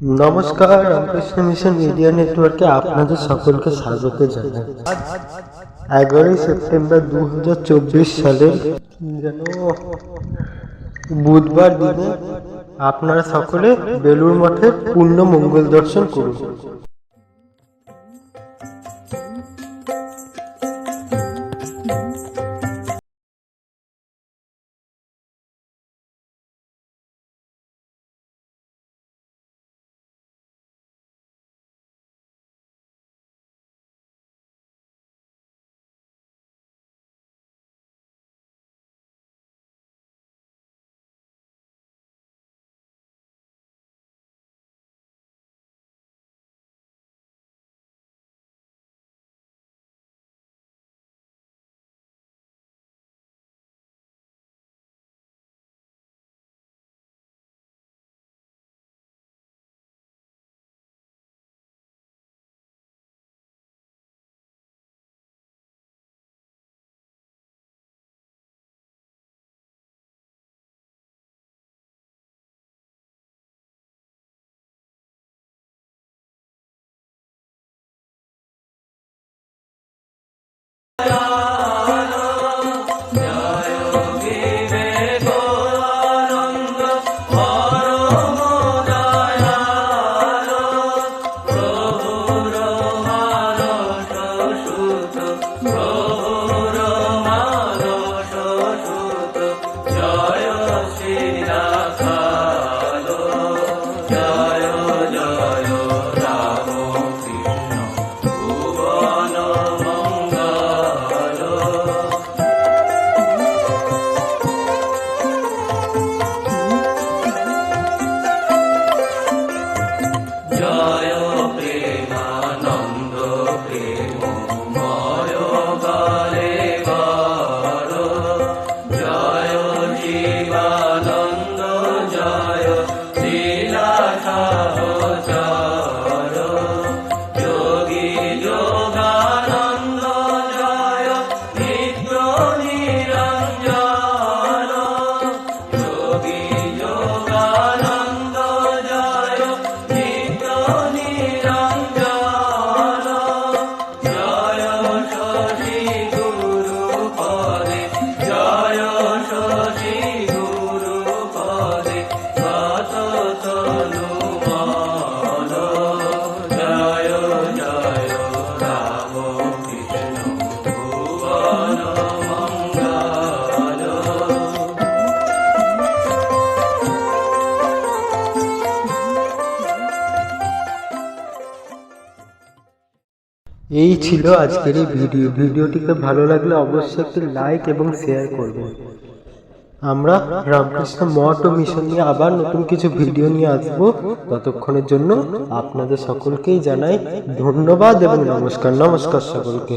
নমস্কার, Ramakrishna mission media নেটওয়ার্কে আপনাদের সকলকে স্বাগত জানাই। এগারোই সেপ্টেম্বর দু হাজার চব্বিশ সালের যেন বুধবার দিনে আপনারা সকলে বেলুর মঠের পূর্ণ মঙ্গল দর্শন করুন। Hare এই ছিল আজকের এই ভিডিও। ভিডিওটিকে ভালো লাগলে অবশ্যই একটি লাইক এবং শেয়ার করবেন আমরা রামকৃষ্ণ মঠ ও মিশন নিয়ে আবার নতুন কিছু ভিডিও নিয়ে আসব। ততক্ষণের জন্য আপনাদের সকলকেই জানাই ধন্যবাদ এবং নমস্কার নমস্কার সকলকে।